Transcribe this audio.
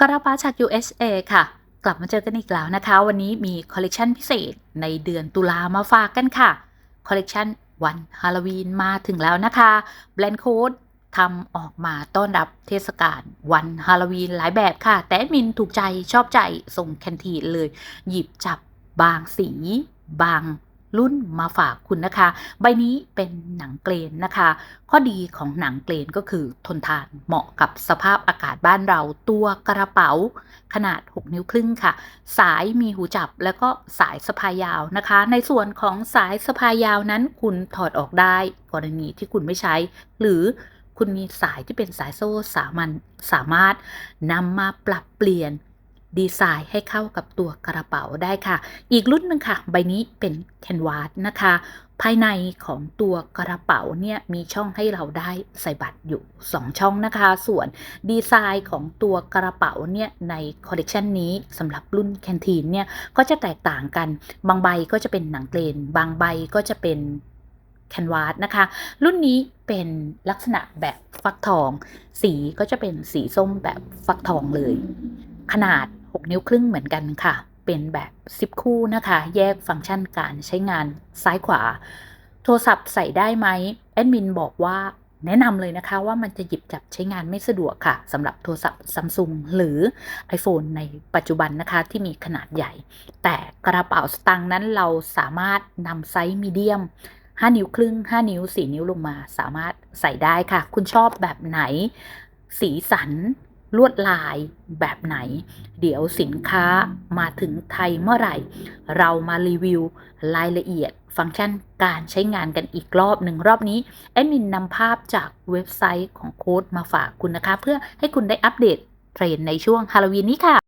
กระป๋าจาก USA ค่ะ กลับมาเจอกันอีกแล้วนะคะ วันนี้มีคอลเลกชันพิเศษในเดือนตุลามาฝากกันค่ะ คอลเลกชันวันฮาโลวีนมาถึงแล้วนะคะแบรนด์โค้ดทำออกมาต้อนรับเทศกาลวันฮาโลวีนหลายแบบค่ะ แต่มินถูกใจชอบใจส่งแคนทีเลย หยิบจับบางสี บาง รุ่นมาฝากคุณนะคะ ใบนี้เป็นหนังเกรนนะคะ ข้อดีของหนังเกรนก็คือทนทานเหมาะกับสภาพอากาศบ้านเราตัวกระเป๋า ขนาด 6 นิ้วครึ่งค่ะ สายมีหูจับแล้วก็สายสะพายยาวนะคะ ในส่วนของสายสะพายยาวนั้นคุณถอดออกได้กรณีที่คุณไม่ใช้ หรือคุณมีสายที่เป็นสายโซ่สามัญสามารถนำมาปรับเปลี่ยน ดีไซน์ให้เข้ากับตัวกระเป๋าได้ค่ะ อีกรุ่นหนึ่งค่ะ ใบนี้เป็นแคนวาสนะคะ ภายในของตัวกระเป๋าเนี่ยมีช่องให้เราได้ใส่บัตรอยู่ 2 ช่องนะคะ ส่วนดีไซน์ของตัวกระเป๋าเนี่ยในคอลเลกชันนี้สำหรับรุ่นแคนทีนเนี่ยก็จะแตกต่างกัน บางใบก็จะเป็นหนังเกรนบางใบก็จะเป็นแคนวาสนะคะ รุ่นนี้เป็นลักษณะแบบฟักทอง สีก็จะเป็นสีส้มแบบฟักทองเลย ขนาด 6 นิ้วครึ่งเหมือนกันค่ะ เป็นแบบ 10 คู่นะคะ แยกฟังก์ชันการใช้งานซ้ายขวา โทรศัพท์ใส่ได้ไหมแอดมินบอกว่าแนะนำเลยนะคะว่ามันจะหยิบจับใช้งานไม่สะดวกค่ะสำหรับโทรศัพท์ซัมซุงหรือ iPhone ในปัจจุบันนะคะที่มีขนาดใหญ่ แต่กระเป๋าสตางค์นั้นเราสามารถนำไซส์มีเดียม 5 นิ้วครึ่ง 5 นิ้ว 4 นิ้วลงมา สามารถใส่ได้ค่ะ คุณชอบแบบไหน สีสัน ลวดลายแบบไหน เดี๋ยวสินค้ามาถึงไทยเมื่อไหร่ เรามารีวิวรายละเอียดฟังก์ชันการใช้งานกันอีกรอบหนึ่งรอบนี้ แอดมินนำภาพจากเว็บไซต์ของโค้ดมาฝากคุณนะคะ เพื่อให้คุณได้อัปเดตเทรนในช่วงฮาโลวีนนี้ค่ะ